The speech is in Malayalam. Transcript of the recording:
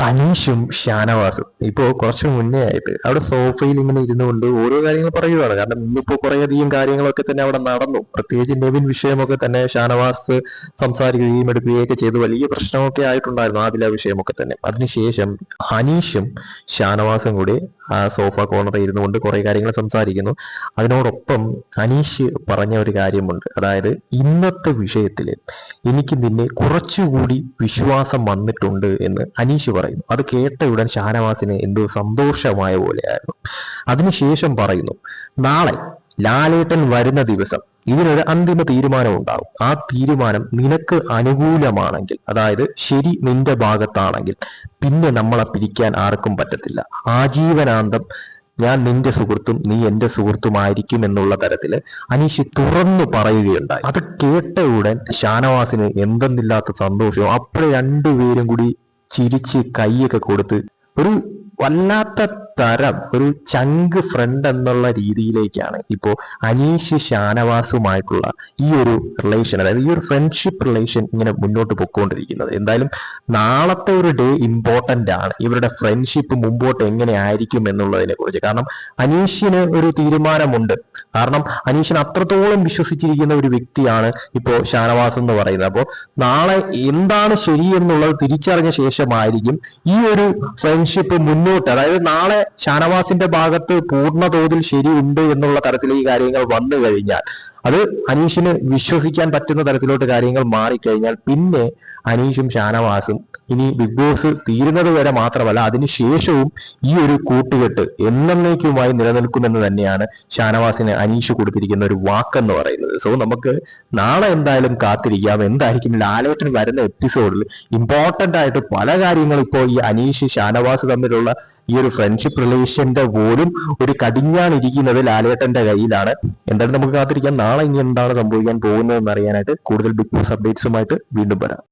അനീഷും ഷാനവാസും. ഇപ്പോ കുറച്ച് മുന്നേ ആയിട്ട് അവിടെ സോഫയിൽ ഇങ്ങനെ ഇരുന്നുകൊണ്ട് ഓരോ കാര്യങ്ങൾ പറയുകയാണ് കാരണം ഇന്നിപ്പോ കുറേയധികം കാര്യങ്ങളൊക്കെ തന്നെ അവിടെ നടന്നു. പ്രത്യേകിച്ച് നെവിൻ വിഷയമൊക്കെ തന്നെ ഷാനവാസ് സംസാരിക്കുകയും എടുക്കുകയും ഒക്കെ ചെയ്ത്. വലിയ പ്രശ്നമൊക്കെ ആയിട്ടുണ്ടായിരുന്നു ആദില വിഷയമൊക്കെ തന്നെ. അതിനുശേഷം അനീഷും ഷാനവാസും കൂടി ആ സോഫ കോർണറിൽ ഇരുന്നുകൊണ്ട് കുറേ കാര്യങ്ങൾ സംസാരിക്കുന്നു. അതിനോടൊപ്പം അനീഷ് പറഞ്ഞ ഒരു കാര്യമുണ്ട്. അതായത് ഇന്നത്തെ വിഷയത്തിൽ എനിക്ക് നിന്നെ കുറച്ചുകൂടി വിശ്വാസം വന്നിട്ടുണ്ട് എന്ന് അനീഷ് പറയുന്നു. അത് കേട്ട ഉടൻ ഷാനവാസിന് എന്തോ സന്തോഷമായ പോലെയായിരുന്നു. അതിനുശേഷം പറയുന്നു നാളെ ലാലേട്ടൻ വരുന്ന ദിവസം ഇതിനൊരു അന്തിമ തീരുമാനം ഉണ്ടാകും ആ തീരുമാനം നിനക്ക് അനുകൂലമാണെങ്കിൽ അതായത് ശരി നിന്റെ ഭാഗത്താണെങ്കിൽ പിന്നെ നമ്മളെ പിരിക്കാൻ ആർക്കും പറ്റത്തില്ല. ആജീവനാന്തം ഞാൻ നിന്റെ സുഹൃത്തും നീ എന്റെ സുഹൃത്തുമായിരിക്കും എന്നുള്ള തരത്തിൽ അനീഷ് തുറന്നു പറയുകയുണ്ടായി. അത് കേട്ട ഉടൻ ഷാനവാസിന് എന്തെന്നില്ലാത്ത സന്തോഷവും അപ്പോഴേ രണ്ടുപേരും കൂടി ചിരിച്ച് കൈയൊക്കെ കൊടുത്ത് ഒരു വല്ലാത്ത തരം ഒരു ചങ്ക് ഫ്രണ്ട് എന്നുള്ള രീതിയിലേക്കാണ് ഇപ്പോൾ അനീഷ് ഷാനവാസുമായിട്ടുള്ള ഈ ഒരു റിലേഷൻ അതായത് ഈ ഒരു ഫ്രണ്ട്ഷിപ്പ് റിലേഷൻ ഇങ്ങനെ മുന്നോട്ട് പൊക്കോണ്ടിരിക്കുന്നത്. എന്തായാലും നാളത്തെ ഒരു ഡേ ഇമ്പോർട്ടന്റ് ആണ്. ഇവരുടെ ഫ്രണ്ട്ഷിപ്പ് മുമ്പോട്ട് എങ്ങനെ ആയിരിക്കും എന്നുള്ളതിനെ കുറിച്ച്. കാരണം അനീഷിന് ഒരു തീരുമാനമുണ്ട്. കാരണം അനീഷിന് അത്രത്തോളം വിശ്വസിച്ചിരിക്കുന്ന ഒരു വ്യക്തിയാണ് ഇപ്പോൾ ഷാനവാസ് എന്ന് പറയുന്നത്. അപ്പോൾ നാളെ എന്താണ് ശരി എന്നുള്ളത് തിരിച്ചറിഞ്ഞ ശേഷമായിരിക്കും ഈ ഒരു ഫ്രണ്ട്ഷിപ്പ് മുന്നോട്ട്. അതായത് നാളെ ഷാനവാസിന്റെ ഭാഗത്ത് പൂർണ തോതിൽ ശരിയുണ്ട് എന്നുള്ള തരത്തിൽ ഈ കാര്യങ്ങൾ വന്നു കഴിഞ്ഞാൽ അത് അനീഷിന് വിശ്വസിക്കാൻ പറ്റുന്ന തരത്തിലോട്ട് കാര്യങ്ങൾ മാറിക്കഴിഞ്ഞാൽ പിന്നെ അനീഷും ഷാനവാസും ഇനി ബിഗ് ബോസ് തീരുന്നത് വരെ മാത്രമല്ല അതിനുശേഷവും ഈ ഒരു കൂട്ടുകെട്ട് എന്നേക്കുമായി നിലനിൽക്കുമെന്ന് തന്നെയാണ് ഷാനവാസിന് അനീഷ് കൊടുത്തിരിക്കുന്ന ഒരു വാക്കെന്ന് പറയുന്നത്. സോ നമുക്ക് നാളെ എന്തായാലും കാത്തിരിക്കാം. എന്തായിരിക്കും ലാലേട്ടൻ വരുന്ന എപ്പിസോഡിൽ ഇമ്പോർട്ടന്റ് ആയിട്ട് പല കാര്യങ്ങളും ഇപ്പോൾ ഈ അനീഷ് ഷാനവാസ് തമ്മിലുള്ള ഈ ഒരു ഫ്രണ്ട്ഷിപ്പ് റിലേഷന്റെ പോലും ഒരു കടിഞ്ഞാണിരിക്കുന്നത് ലാലേട്ടന്റെ കയ്യിലാണ്. എന്തായാലും നമുക്ക് കാത്തിരിക്കാം. നാളെ ഇനി എന്താണ് സംഭവിക്കാൻ പോകുന്നതെന്ന് അറിയാനായിട്ട് കൂടുതൽ ബിഗ് ബോസ് അപ്ഡേറ്റ്സുമായിട്ട് വീണ്ടും വരാം.